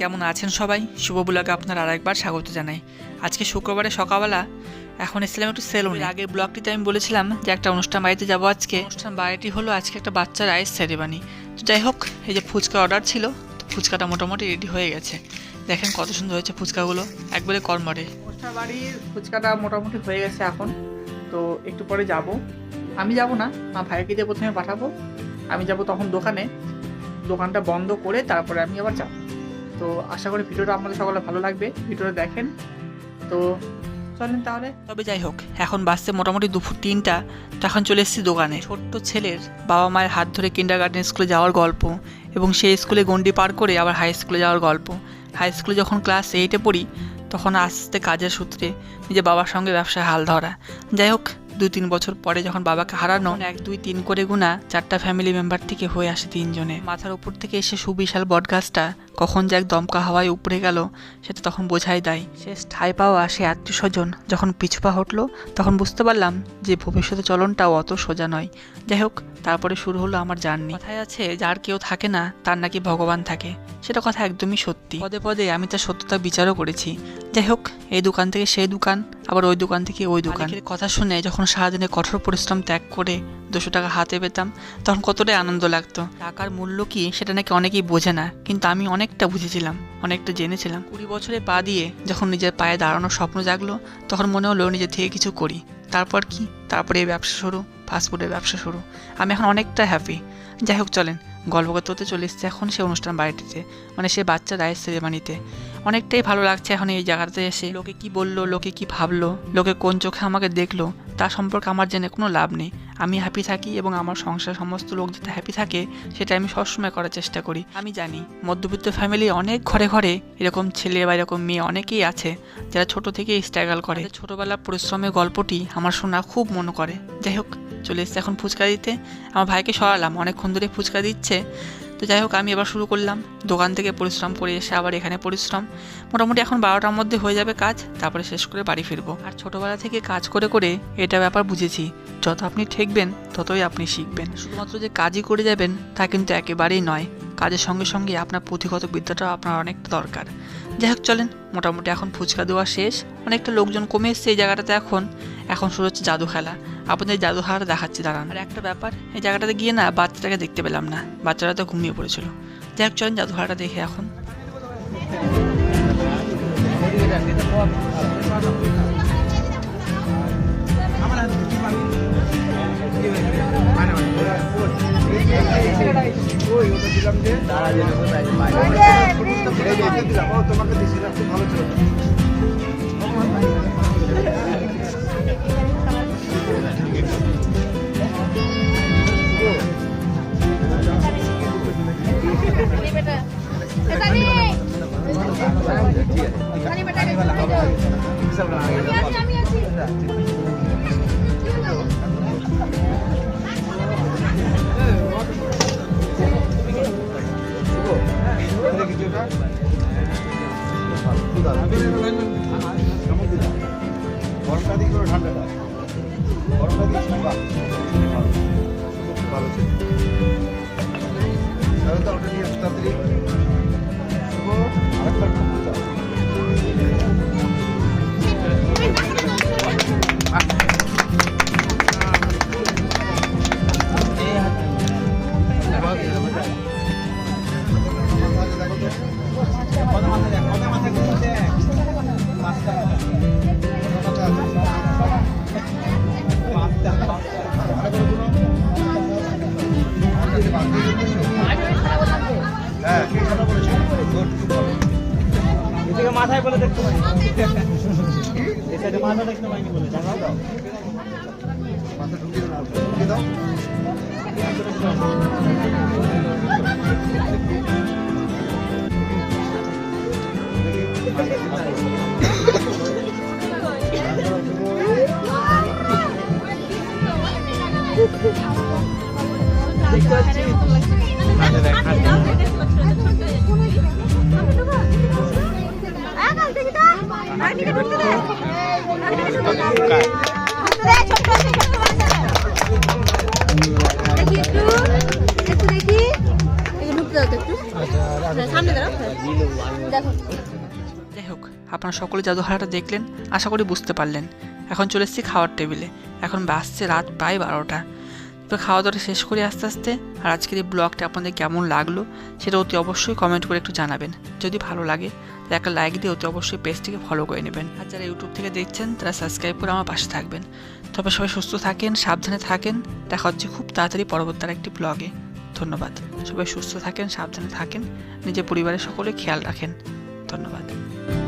কেমন আছেন সবাই? শুভ ব্লগে আপনার আর একবার স্বাগত জানাই। আজকে শুক্রবারে সকালবেলা এখন এসেছিলাম একটু সেলুনে আগের ব্লগটিতে আমি বলেছিলাম যে একটা অনুষ্ঠান বাড়িতে যাব আজকে। অনুষ্ঠান বাড়িটি হলো আজকে একটা বাচ্চার আইস সেরেমানি তো যাই হোক, এই যে ফুচকা অর্ডার ছিল, তো ফুচকাটা মোটামুটি রেডি হয়ে গেছে। দেখেন কত সুন্দর হয়েছে ফুচকাগুলো, একবারে কর্মরে অনুষ্ঠান বাড়ির ফুচকাটা মোটামুটি হয়ে গেছে এখন, তো একটু পরে যাব। আমি যাব না আমার ভাইকে দিয়ে প্রথমে পাঠাবো। আমি যাব তখন দোকানে। দোকানটা বন্ধ করে তারপরে আমি আবার যাব। তো আশা করি ভিডিওটা আপনাদের সকলে ভালো লাগবে, ভিডিওটা দেখেন। তো চলেন তাহলে। তবে যাই হোক, এখন বাসছে মোটামুটি দুপুর তিনটা, তখন চলে এসেছি দোকানে। ছোট্ট ছেলের বাবা মায়ের হাত ধরে কিন্ডার গার্ডেন স্কুলে যাওয়ার গল্প এবং সেই স্কুলে গন্ডি পার করে আবার হাই স্কুলে যাওয়ার গল্প। হাই স্কুলে যখন ক্লাস এইটে পড়ি, তখন আস্তে কাজের সূত্রে নিজের বাবার সঙ্গে ব্যবসায় হাল ধরা। যাই হোক দুই তিন বছর পরে যখন বাবাকে হারানো এক, দুই, তিন করে গুণা চারটা ফ্যামিলি মেম্বার থেকে হয়ে আসে তিনজনে। মাথার উপর থেকে এসে সুবিশাল বটগাছটা কখন যে এক দমকা হাওয়ায় উপরে গেল, সেটা তখন বোঝাই দেয়। সে ঠাই পাওয়া সে আত্মীয় স্বজন যখন পিছুপা হটলো, তখন বুঝতে পারলাম যে ভবিষ্যতে চলনটাও অত সোজা নয়। যাই হোক, তারপরে শুরু হলো আমার জার্নি। কথায় আছে, যার কেউ থাকে না, তার নাকি ভগবান থাকে। সেটা কথা একদমই সত্যি। পদে পদে আমি তার সত্যতা বিচারও করেছি। যাই হোক, এই দোকান থেকে সেই দোকান আবার ওই দোকান থেকে ওই দোকান। কথা শুনে যখন সারাদিনে কঠোর পরিশ্রম ত্যাগ করে দুশো টাকা হাতে পেতাম, তখন কতটাই আনন্দ লাগতো। টাকার মূল্য কি সেটা নাকি অনেকেই বোঝে না, কিন্তু আমি অনেকটা বুঝেছিলাম, অনেকটা জেনেছিলাম। কুড়ি বছরে পা দিয়ে যখন নিজের পায়ে দাঁড়ানোর স্বপ্ন জাগলো, তখন মনে হলো নিজের থেকে কিছু করি। তারপর কি? তারপরে এই ব্যবসা শুরু ফাস্টফুডের ব্যবসা শুরু। আমি এখন অনেকটা হ্যাপি যাই হোক, চলেন গল্প করতে করতে চলে এসছে এখন সে অনুষ্ঠান বাড়িটিতে মানে সে বাচ্চা রায়ের সেরেমানিতে অনেকটাই ভালো লাগছে এখন এই জায়গাটাতে এসে। লোকে কি বলল, লোকে কি ভাবলো, লোকে কোন চোখে আমাকে দেখল, তা সম্পর্কে আমার জেনে কোনো লাভ নেই। আমি হ্যাপি থাকি এবং আমার সংসার সমস্ত লোক যাতে হ্যাপি থাকে, সেটা আমি সবসময় করার চেষ্টা করি। আমি জানি, মধ্যবিত্ত ফ্যামিলি অনেক ঘরে ঘরে এরকম ছেলে বা এরকম মেয়ে অনেকেই আছে, যারা ছোট থেকেই স্ট্রাগল করে। ছোটবেলার পরিশ্রমের গল্পটি আমার শোনা খুব মনে করে। যাই হোক, চলে এসছে এখন ফুচকা দিতে। আমার ভাইকে সরালাম, অনেকক্ষণ ধরে ফুচকা দিচ্ছে। তো যাই হোক, আমি এবার শুরু করলাম। দোকান থেকে পরিশ্রম করে এসে আবার এখানে পরিশ্রম। মোটামুটি এখন বারোটার মধ্যে হয়ে যাবে কাজ, তারপরে শেষ করে বাড়ি ফিরবো। আর ছোটোবেলা থেকে কাজ করে করে এটা ব্যাপার বুঝেছি, যত আপনি ঠেকবেন, ততই আপনি শিখবেন। শুধুমাত্র যে কাজই করে যাবেন, তা কিন্তু একেবারেই নয়। কাজের সঙ্গে সঙ্গে আপনার পুঁথিগত বিদ্যাটাও আপনার অনেকটা দরকার। যাই হোক, চলেন, মোটামুটি এখন ফুচকা দেওয়া শেষ। অনেকটা লোকজন কমে এসছে এই জায়গাটাতে এখন। এখন শুরু হচ্ছে জাদু খেলা। আপনাদের জাদু দেখাচ্ছি দাঁড়ান। আর একটা ব্যাপার। এই জায়গাটাতে গিয়ে না বাচ্চাটাকে দেখতে পেলাম না। বাচ্চারা তো ঘুমিয়ে পড়েছিল। যাই হোক চলেন জাদু দেখে এখন। তোমাকে দিছিলাম ভালো ছিল গরমটা দিকে ঠান্ডাটা গরমটা দিকে হ্যাঁ কথা বলেছ এদিকে মাথায় বলে দেখতে পাই। মাথা দেখতে পাইনি বলে জানাও দাও। মাথা ঢুকিয়ে দাও। হ্যাঁ। দেখো। যাই হোক আপনারা সকলে জাদুঘরটা দেখলেন, আশা করি বুঝতে পারলেন। এখন চলে এসেছি খাওয়ার টেবিলে। এখন বাসছে রাত প্রায় বারোটা। তো খাওয়া দাওয়াটা শেষ করে আস্তে আস্তে। আর আজকের এই ব্লগটা আপনাদের কেমন লাগল সেটা অতি অবশ্যই কমেন্ট করে একটু জানাবেন। যদি ভালো লাগে, তাহলে একটা লাইক দিয়ে অতি অবশ্যই পেজটিকে ফলো করে নেবেন। আর যারা ইউটিউব থেকে দেখছেন, তারা সাবস্ক্রাইব করে আমার পাশে থাকবেন। তবে সবাই সুস্থ থাকেন, সাবধানে থাকেন। দেখা হচ্ছে খুব তাড়াতাড়ি পরবর্তী একটি ব্লগে ধন্যবাদ। সবাই সুস্থ থাকেন, সাবধানে থাকেন। নিজের পরিবারের সকলে খেয়াল রাখেন। ধন্যবাদ।